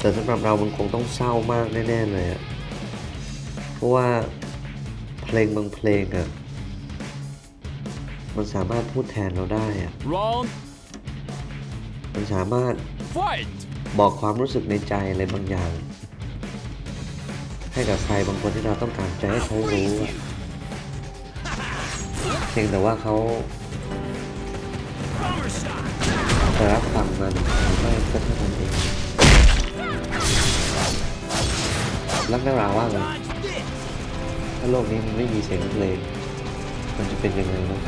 แต่สำหรับเรามันคงต้องเศร้ามากแน่ๆเลยอะเพราะว่าเพลงบางเพลงอะมันสามารถพูดแทนเราได้อะ Round มันสามารถ fight! บอกความรู้สึกในใจอะไรบางอย่าง ให้กับใครบางคนที่เราต้องการจะให้เขารู้อะเพียงแต่ว่าเขาจะรับฟังมันหรือไม่ก็เท่านั้นเอง รักนักราว่าไงถ้าโลกนี้มันไม่มีเสียงเพลงมันจะเป็นยังไงนะ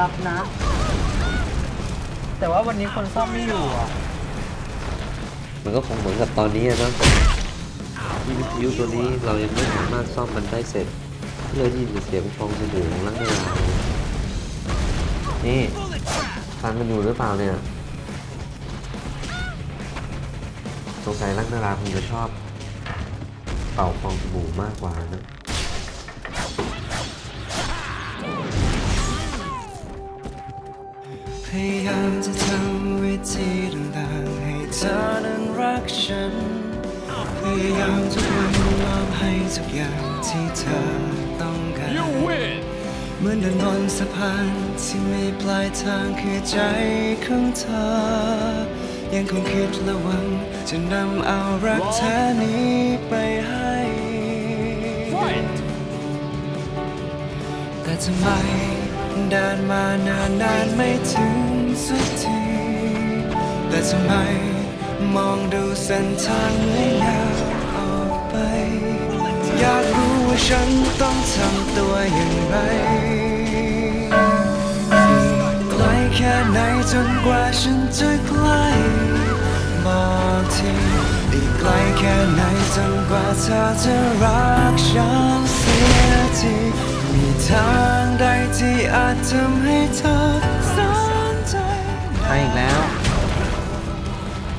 รับนะ แต่ว่าวันนี้คนซ่อมไม่อยู่อะมันก็คงเหมือนกับตอนนี้นะที่วิทยุตัวนี้เรายังไม่สามารถซ่อมมันได้เสร็จเลยยินเสียงฟองสบู่ของลักนารานี่ฟังกันอยู่หรือเปล่าเนี่ยสงสัยลักนาราคงจะชอบ เป่าฟองสบู่มากกว่านะ พยายามจะทำวิธีต่างๆให้เธอนั้นรักฉัน พยายามจะไว้มอบให้ทุกอย่างที่เธอต้องการ You win! เหมือนเดินบนสะพานที่มีปลายทางคือใจของเธอ ยังคงคิดและหวังจะนำเอารักแท้นี้ไปให้ Fight! แต่ทำไมเดินมานานนานๆไม่ถึง สักที แต่ทำไมมองดูเส้นทางเหมือนยาวออกไป อยากรู้ว่าฉันต้องทำตัวอย่างไรอีกไกลแค่ไหนจนกว่าฉันจะใกล้บอกทีอีกไกลแค่ไหนจนกว่าเธอจะรักฉันเสียทีมีทางใดที่อาจทำให้เธอ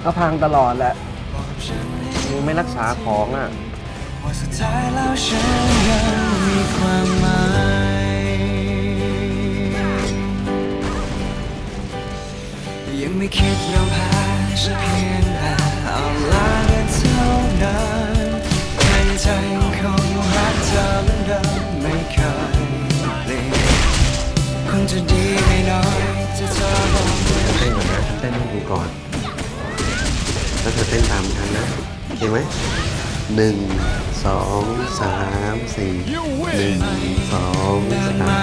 ก็พังตลอดแหละมึงไม่รักษาของอะว่าสุดท้ายแล้วฉันยังมีความหมายยังไม่คิดยอมแพ้ฉันเพียงแต่เอาลาเดินเท่านั้นให้ใจคงรักเธอเหมือนเดิมไม่เคยเปลี่ยนคงจะดีไม่น้อยจะเธอบอกเต้นนะเต้นให้ดูก่อน เห็นไหมหนึ่งสองสามสี่หนึ่งสองสาม